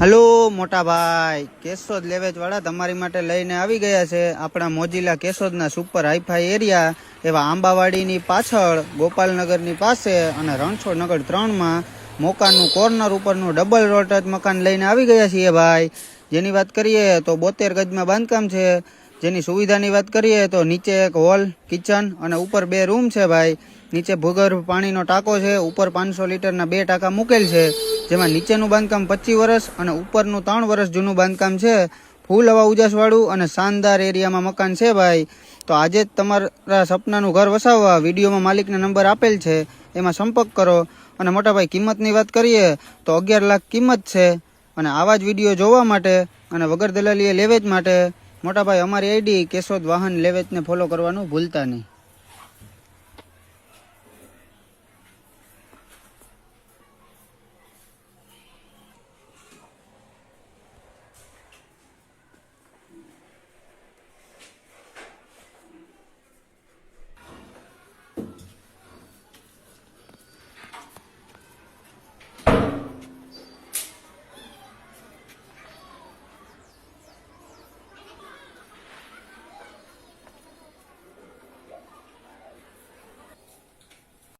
Hello, મોટા ભાઈ. કેશોદ લેવેજ વાળા તમારી માટે લઈને આવી ગયા છે આપણા મોજીલા કેશોદના સુપર હાઈફાઈ એરિયા એવા આંબાવાડીની પાછળ, ગોપાલનગરની પાસે અને રણછોડનગર ત્રણમાં મોકાનનું કોર્નર ઉપરનું ડબલ રોટ ટચ મકાન લઈને આવી ગયા છીએ ભાઈ. જેની વાત કરીએ તો બોતેર ગજમાં બાંધકામ છે. જેની સુવિધાની વાત કરીએ તો નીચે એક હોલ કિચન અને ઉપર બે રૂમ છે ભાઈ. નીચે ભૂગર્ભ પાણીનો ટાંકો છે. ઉપર પાંચસો લીટરના બે ટાંકા મૂકેલ છે. જેમાં નીચેનું બાંધકામ પચીસ વર્ષ અને ઉપરનું ત્રણ વર્ષ જૂનું બાંધકામ છે. ફૂલ હવા ઉજાસવાળું અને શાનદાર એરિયામાં મકાન છે ભાઈ. તો આજે જ તમારા સપનાનું ઘર વસાવવા વિડીયોમાં માલિકને નંબર આપેલ છે. એમાં સંપર્ક કરો. અને મોટા ભાઈ કિંમતની વાત કરીએ તો અગિયાર લાખ કિંમત છે. અને આવા જ વીડિયો જોવા માટે અને વગર દલાલીએ લેવેચ માટે મોટાભાઈ, અમારી આઈડી કેશોદ વાહન લેવેચને ફોલો કરવાનું ભૂલતા નહીં.